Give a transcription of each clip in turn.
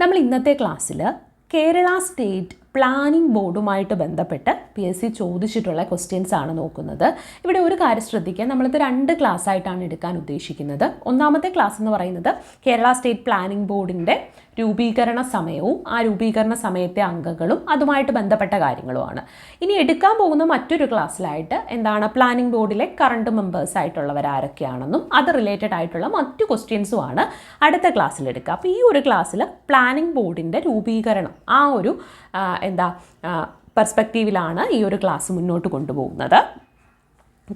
നമ്മൾ ഇന്നത്തെ ക്ലാസ്സിൽ കേരള സ്റ്റേറ്റ് പ്ലാനിംഗ് ബോർഡുമായിട്ട് ബന്ധപ്പെട്ട് പി എസ് സി ചോദിച്ചിട്ടുള്ള ക്വസ്റ്റ്യൻസ് ആണ് നോക്കുന്നത്. ഇവിടെ ഒരു കാര്യം ശ്രദ്ധിക്കുക. നമ്മളിത് രണ്ട് ക്ലാസ് ആയിട്ടാണ് എടുക്കാൻ ഉദ്ദേശിക്കുന്നത്. ഒന്നാമത്തെ ക്ലാസ് എന്ന് പറയുന്നത് കേരള സ്റ്റേറ്റ് പ്ലാനിംഗ് ബോർഡിന്റെ രൂപീകരണ സമയവും ആ രൂപീകരണ സമയത്തെ അംഗങ്ങളും അതുമായിട്ട് ബന്ധപ്പെട്ട കാര്യങ്ങളുമാണ്. ഇനി എടുക്കാൻ പോകുന്ന മറ്റൊരു ക്ലാസ്സിലായിട്ട് എന്താണ്? പ്ലാനിംഗ് ബോർഡിലെ കറണ്ട് മെമ്പേഴ്സ് ആയിട്ടുള്ളവർ ആരൊക്കെയാണെന്നും അത് റിലേറ്റഡ് ആയിട്ടുള്ള മറ്റു ക്വസ്റ്റ്യൻസും ആണ് അടുത്ത ക്ലാസ്സിൽ എടുക്കുക. അപ്പോൾ ഈ ഒരു ക്ലാസ്സിൽ പ്ലാനിംഗ് ബോർഡിന്റെ രൂപീകരണം ആ ഒരു എന്താ പെർസ്പെക്റ്റീവിലാണ് ഈ ഒരു ക്ലാസ് മുന്നോട്ട് കൊണ്ടുപോകുന്നത്.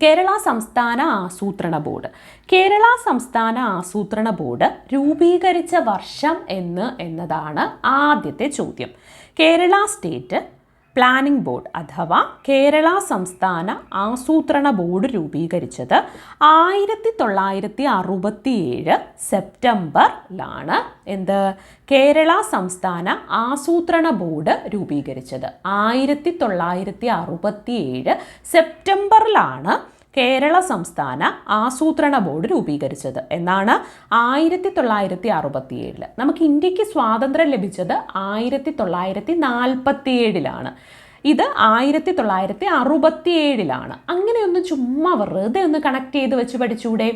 കേരള സംസ്ഥാന ആസൂത്രണ ബോർഡ്. കേരള സംസ്ഥാന ആസൂത്രണ ബോർഡ് രൂപീകരിച്ച വർഷം എന്ന് എന്നതാണ് ആദ്യത്തെ ചോദ്യം. കേരള സ്റ്റേറ്റ് പ്ലാനിംഗ് ബോർഡ് അഥവാ കേരള സംസ്ഥാന ആസൂത്രണ ബോർഡ് രൂപീകരിച്ചത് ആയിരത്തി തൊള്ളായിരത്തി അറുപത്തിയേഴ് സെപ്റ്റംബറിലാണ്. എന്ത്? കേരള സംസ്ഥാന ആസൂത്രണ ബോർഡ് രൂപീകരിച്ചത്. ആയിരത്തി തൊള്ളായിരത്തി അറുപത്തിയേഴ് സെപ്റ്റംബറിലാണ് കേരള സംസ്ഥാന ആസൂത്രണ ബോർഡ് രൂപീകരിച്ചത്. എന്നാണ് ആയിരത്തി തൊള്ളായിരത്തി അറുപത്തി ഏഴിൽ നമുക്ക് ഇന്ത്യയ്ക്ക് സ്വാതന്ത്ര്യം ലഭിച്ചത് ആയിരത്തി തൊള്ളായിരത്തി നാൽപ്പത്തി ഏഴിലാണ് ഇത് ആയിരത്തി തൊള്ളായിരത്തി അറുപത്തി ഏഴിലാണ് അങ്ങനെ ഒന്ന് ചുമ്മാ വെറുതെ ഒന്ന് കണക്ട് ചെയ്ത് വെച്ച് പഠിച്ചൂടെ?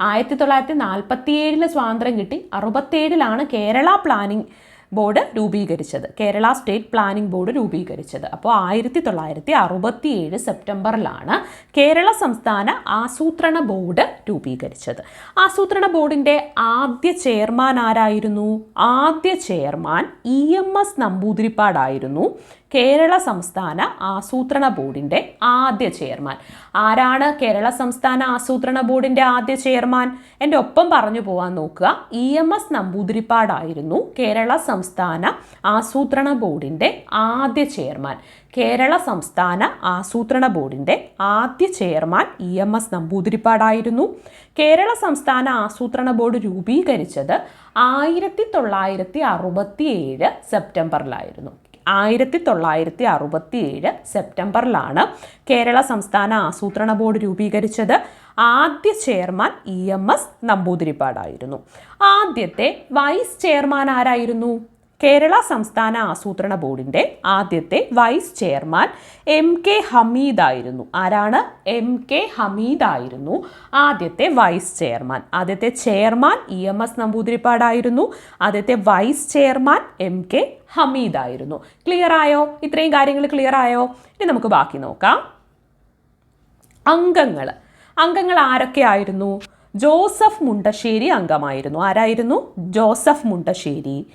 ആയിരത്തി തൊള്ളായിരത്തി നാൽപ്പത്തി ഏഴിലെ സ്വാതന്ത്ര്യം കിട്ടി. അറുപത്തേഴിലാണ് കേരള പ്ലാനിംഗ് ബോർഡ് രൂപീകരിച്ചത്. കേരള സ്റ്റേറ്റ് പ്ലാനിംഗ് ബോർഡ് രൂപീകരിച്ചത്. അപ്പോൾ ആയിരത്തി തൊള്ളായിരത്തി അറുപത്തി ഏഴ് സെപ്റ്റംബറിലാണ് കേരള സംസ്ഥാന ആസൂത്രണ ബോർഡ് രൂപീകരിച്ചത്. ആസൂത്രണ ബോർഡിന്റെ ആദ്യ ചെയർമാൻ ആരായിരുന്നു? ആദ്യ ചെയർമാൻ ഇ എം എസ് നമ്പൂതിരിപ്പാടായിരുന്നു. കേരള സംസ്ഥാന ആസൂത്രണ ബോർഡിന്റെ ആദ്യ ചെയർമാൻ. ആരാണ് കേരള സംസ്ഥാന ആസൂത്രണ ബോർഡിന്റെ ആദ്യ ചെയർമാൻ? എന്റെ ഒപ്പം പറഞ്ഞു പോകാൻ നോക്കുക. ഇ എം എസ് നമ്പൂതിരിപ്പാടായിരുന്നു കേരള സംസ്ഥാന ആസൂത്രണ ബോർഡിന്റെ ആദ്യ ചെയർമാൻ. കേരള സംസ്ഥാന ആസൂത്രണ ബോർഡിന്റെ ആദ്യ ചെയർമാൻ ഇ എം എസ് നമ്പൂതിരിപ്പാടായിരുന്നു. കേരള സംസ്ഥാന ആസൂത്രണ ബോർഡ് രൂപീകരിച്ചത് ആയിരത്തി തൊള്ളായിരത്തി അറുപത്തി ഏഴ് സെപ്റ്റംബറിലായിരുന്നു. ആയിരത്തി തൊള്ളായിരത്തി അറുപത്തി ഏഴ് സെപ്റ്റംബറിലാണ് കേരള സംസ്ഥാന ആസൂത്രണ ബോർഡ് രൂപീകരിച്ചത്. ആദ്യ ചെയർമാൻ ഇ എം എസ് നമ്പൂതിരിപ്പാടായിരുന്നു. ആദ്യത്തെ വൈസ് ചെയർമാൻ ആരായിരുന്നു? കേരള സംസ്ഥാന ആസൂത്രണ ബോർഡിന്റെ ആദ്യത്തെ വൈസ് ചെയർമാൻ എം കെ ഹമീദായിരുന്നു. ആരാണ്? എം കെ ഹമീദായിരുന്നു ആദ്യത്തെ വൈസ് ചെയർമാൻ. ആദ്യത്തെ ചെയർമാൻ ഇ എം എസ് നമ്പൂതിരിപ്പാടായിരുന്നു. ആദ്യത്തെ വൈസ് ചെയർമാൻ എം കെ ഹമീദായിരുന്നു. ക്ലിയർ ആയോ? ഇത്രയും കാര്യങ്ങൾ ക്ലിയർ ആയോ? ഇനി നമുക്ക് ബാക്കി നോക്കാം. അംഗങ്ങൾ. അംഗങ്ങൾ ആരൊക്കെയായിരുന്നു ജോസഫ് മുണ്ടശ്ശേരി അംഗമായിരുന്നു. ആരായിരുന്നു? Joseph Mundassery.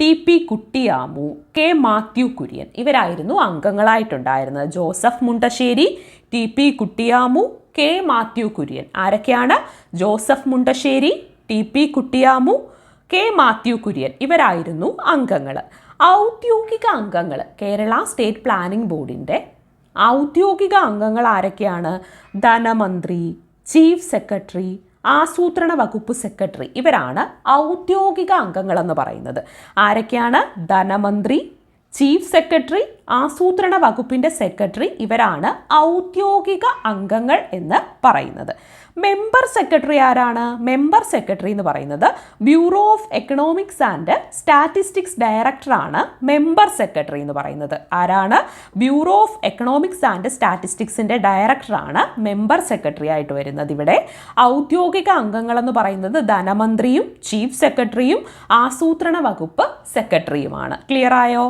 T P Kuttiyamu K Mathew Kurian ഇവരായിരുന്നു അംഗങ്ങളായിട്ടുണ്ടായിരുന്നത്. Joseph Mundassery T P Kuttiyamu K Mathew Kurian. ആരൊക്കെയാണ്? Joseph Mundassery T P Kuttiyamu K Mathew Kurian ഇവരായിരുന്നു അംഗങ്ങൾ ഔദ്യോഗിക അംഗങ്ങൾ കേരള സ്റ്റേറ്റ് പ്ലാനിംഗ് ബോർഡിന്റെ ഔദ്യോഗിക അംഗങ്ങൾ ആരൊക്കെയാണ് ധനമന്ത്രി ചീഫ് സെക്രട്ടറി ആസൂത്രണ വകുപ്പ് സെക്രട്ടറി. ഇവരാണ് ഔദ്യോഗിക അംഗങ്ങളെന്ന് പറയുന്നത്. ആരൊക്കെയാണ്? ധനമന്ത്രി ചീഫ് സെക്രട്ടറി ആസൂത്രണ വകുപ്പിന്റെ സെക്രട്ടറി ഇവരാണ് ഔദ്യോഗിക അംഗങ്ങൾ എന്ന് പറയുന്നത്. മെമ്പർ സെക്രട്ടറി ആരാണ്? മെമ്പർ സെക്രട്ടറി എന്ന് പറയുന്നത് bureau of economics and statistics ഡയറക്ടറാണ് മെമ്പർ സെക്രട്ടറി എന്ന് പറയുന്നത്. ആരാണ്? ബ്യൂറോ ഓഫ് എക്കണോമിക്സ് ആൻഡ് സ്റ്റാറ്റിസ്റ്റിക്സിന്റെ ഡയറക്ടറാണ് മെമ്പർ സെക്രട്ടറി ആയിട്ട് വരുന്നത് ഇവിടെ. ഔദ്യോഗിക അംഗങ്ങൾ എന്ന് പറയുന്നത് ധനമന്ത്രിയും ചീഫ് സെക്രട്ടറിയും ആസൂത്രണ വകുപ്പ് സെക്രട്ടറിയുമാണ് ക്ലിയർ ആയോ?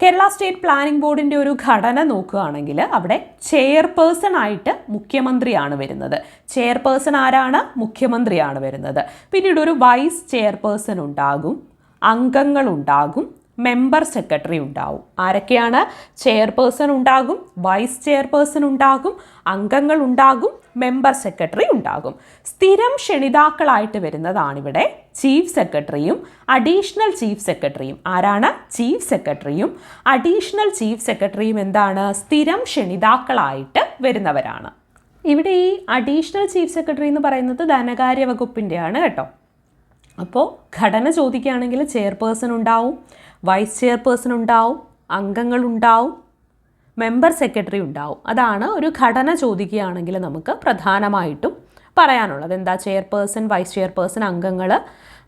കേരള സ്റ്റേറ്റ് പ്ലാനിംഗ് ബോർഡിന്റെ ഒരു ഘടന നോക്കുകയാണെങ്കിൽ അവിടെ ചെയർപേഴ്സൺ ആയിട്ട് മുഖ്യമന്ത്രിയാണ് വരുന്നത്. ചെയർപേഴ്സൺ ആരാണ്? മുഖ്യമന്ത്രിയാണ് വരുന്നത്. പിന്നീട് ഒരു വൈസ് ചെയർപേഴ്സൺ ഉണ്ടാകും അംഗങ്ങളുണ്ടാകും മെമ്പർ സെക്രട്ടറി ഉണ്ടാവും. ആരൊക്കെയാണ്? ചെയർപേഴ്സൺ ഉണ്ടാകും വൈസ് ചെയർപേഴ്സൺ ഉണ്ടാകും അംഗങ്ങൾ ഉണ്ടാകും മെമ്പർ സെക്രട്ടറി ഉണ്ടാകും. സ്ഥിരം ക്ഷണിതാക്കളായിട്ട് വരുന്നതാണിവിടെ ചീഫ് സെക്രട്ടറിയും അഡീഷണൽ ചീഫ് സെക്രട്ടറിയും. ആരാണ്? ചീഫ് സെക്രട്ടറിയും. അഡീഷണൽ ചീഫ് സെക്രട്ടറിയും എന്താണ്? സ്ഥിരം ക്ഷണിതാക്കളായിട്ട് വരുന്നവരാണ്. ഇവിടെ ഈ അഡീഷണൽ ചീഫ് സെക്രട്ടറി എന്ന് പറയുന്നത് ധനകാര്യ വകുപ്പിന്റെയാണ് കേട്ടോ. അപ്പോൾ ഘടന ചോദിക്കുകയാണെങ്കിൽ ചെയർപേഴ്സൺ ഉണ്ടാവും വൈസ് ചെയർപേഴ്സൺ ഉണ്ടാവും അംഗങ്ങളുണ്ടാവും മെമ്പർ സെക്രട്ടറി ഉണ്ടാവും. അതാണ് ഒരു ഘടന ചോദിക്കുകയാണെങ്കിൽ നമുക്ക് പ്രധാനമായിട്ടും പറയാനുള്ളത്. എന്താ ചെയർപേഴ്സൺ വൈസ് ചെയർപേഴ്സൺ അംഗങ്ങൾ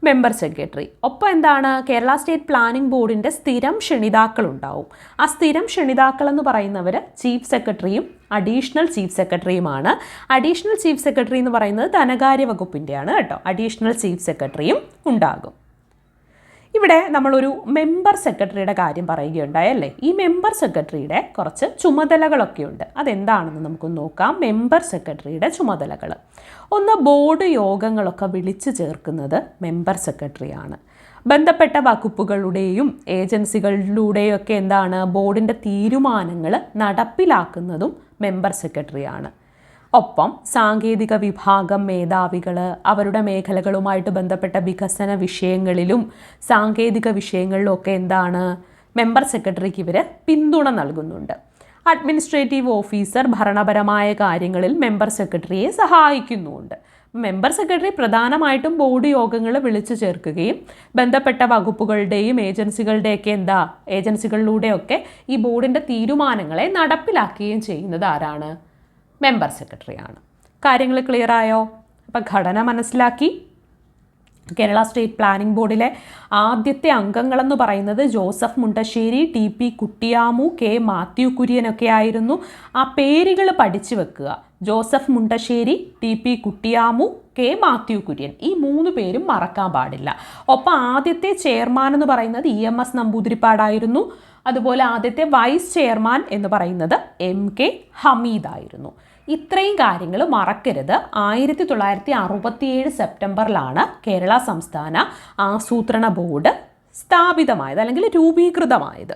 മെമ്പർ സെക്രട്ടറി. ഒപ്പം എന്താണ്? കേരള സ്റ്റേറ്റ് പ്ലാനിംഗ് ബോർഡിന്റെ സ്ഥിരം ക്ഷണിതാക്കൾ ഉണ്ടാവും. ആ സ്ഥിരം ക്ഷണിതാക്കൾ എന്ന് പറയുന്നവർ ചീഫ് സെക്രട്ടറിയും അഡീഷണൽ ചീഫ് സെക്രട്ടറിയുമാണ്. അഡീഷണൽ ചീഫ് സെക്രട്ടറി എന്ന് പറയുന്നത് ധനകാര്യ വകുപ്പിന്റെയാണ് കേട്ടോ. അഡീഷണൽ ചീഫ് സെക്രട്ടറിയും ഉണ്ടാകും. ഇവിടെ നമ്മളൊരു മെമ്പർ സെക്രട്ടറിയുടെ കാര്യം പറയുകയുണ്ടായല്ലേ ഈ മെമ്പർ സെക്രട്ടറിയുടെ കുറച്ച് ചുമതലകളൊക്കെ ഉണ്ട്. അതെന്താണെന്ന് നമുക്ക് നോക്കാം. മെമ്പർ സെക്രട്ടറിയുടെ ചുമതലകൾ ഒന്ന് ബോർഡ് യോഗങ്ങളൊക്കെ വിളിച്ചു ചേർക്കുന്നത് മെമ്പർ സെക്രട്ടറിയാണ് ബന്ധപ്പെട്ട വകുപ്പുകളുടെയും ഏജൻസികളിലൂടെയും ഒക്കെ എന്താണ് ബോർഡിന്റെ തീരുമാനങ്ങൾ നടപ്പിലാക്കുന്നതും മെമ്പർ സെക്രട്ടറിയാണ് ഒപ്പം സാങ്കേതിക വിഭാഗം മേധാവികൾ അവരുടെ മേഖലകളുമായിട്ട് ബന്ധപ്പെട്ട വികസന വിഷയങ്ങളിലും സാങ്കേതിക വിഷയങ്ങളിലും ഒക്കെ എന്താണ് മെമ്പർ സെക്രട്ടറിക്ക് ഇവർ പിന്തുണ നൽകുന്നുണ്ട്. അഡ്മിനിസ്ട്രേറ്റീവ് ഓഫീസർ ഭരണപരമായ കാര്യങ്ങളിൽ മെമ്പർ സെക്രട്ടറിയെ സഹായിക്കുന്നുമുണ്ട്. മെമ്പർ സെക്രട്ടറി പ്രധാനമായിട്ടും ബോർഡ് യോഗങ്ങൾ വിളിച്ചു ചേർക്കുകയും ബന്ധപ്പെട്ട വകുപ്പുകളുടെയും ഏജൻസികളുടെയൊക്കെ എന്താ ഏജൻസികളിലൂടെയൊക്കെ ഈ ബോർഡിന്റെ തീരുമാനങ്ങളെ നടപ്പിലാക്കുകയും ചെയ്യുന്നത് ആരാണ്? മെമ്പർ സെക്രട്ടറിയാണ് കാര്യങ്ങൾ ക്ലിയർ ആയോ? അപ്പം ഘടന മനസ്സിലാക്കി. കേരള സ്റ്റേറ്റ് പ്ലാനിംഗ് ബോർഡിലെ ആദ്യത്തെ അംഗങ്ങളെന്ന് പറയുന്നത് Joseph Mundassery T P Kuttiyamu K Mathew കുര്യനൊക്കെ ആയിരുന്നു. ആ പേരുകൾ പഠിച്ചു വെക്കുക. Joseph Mundassery T P Kuttiyamu K Mathew Kurian. ഈ മൂന്ന് പേരും മറക്കാൻ പാടില്ല. ഒപ്പം ആദ്യത്തെ ചെയർമാൻ എന്ന് പറയുന്നത് ഇ എം എസ് നമ്പൂതിരിപ്പാടായിരുന്നു. അതുപോലെ ആദ്യത്തെ വൈസ് ചെയർമാൻ എന്ന് പറയുന്നത് എം കെ ഹമീദായിരുന്നു ഇത്രയും കാര്യങ്ങൾ മറക്കരുത്. ആയിരത്തി തൊള്ളായിരത്തി അറുപത്തിയേഴ് സെപ്റ്റംബറിലാണ് കേരള സംസ്ഥാന ആസൂത്രണ ബോർഡ് സ്ഥാപിതമായത് അല്ലെങ്കിൽ രൂപീകൃതമായത്.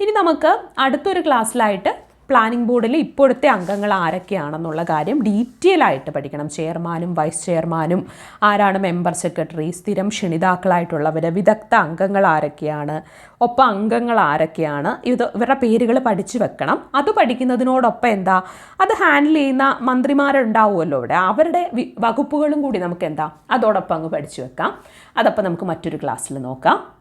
ഇനി നമുക്ക് അടുത്തൊരു ക്ലാസ്സിലായിട്ട് പ്ലാനിംഗ് ബോർഡിൽ ഇപ്പോഴത്തെ അംഗങ്ങൾ ആരൊക്കെയാണെന്നുള്ള കാര്യം ഡീറ്റെയിൽ ആയിട്ട് പഠിക്കണം. ചെയർമാനും വൈസ് ചെയർമാനും ആരാണ് മെമ്പർ സെക്രട്ടറി സ്ഥിരം ക്ഷണിതാക്കളായിട്ടുള്ളവർ വിദഗ്ധ അംഗങ്ങൾ ആരൊക്കെയാണ് ഒപ്പം അംഗങ്ങൾ ആരൊക്കെയാണ് ഇത് ഇവരുടെ പേരുകൾ പഠിച്ചു വെക്കണം. അത് പഠിക്കുന്നതിനോടൊപ്പം എന്താ അത് ഹാൻഡിൽ ചെയ്യുന്ന മന്ത്രിമാരുണ്ടാവുമല്ലോ ഇവിടെ. അവരുടെ വകുപ്പുകളും കൂടി നമുക്ക് എന്താ അതോടൊപ്പം അങ്ങ് പഠിച്ചു വെക്കാം. അതപ്പോൾ നമുക്ക് മറ്റൊരു ക്ലാസ്സിൽ നോക്കാം.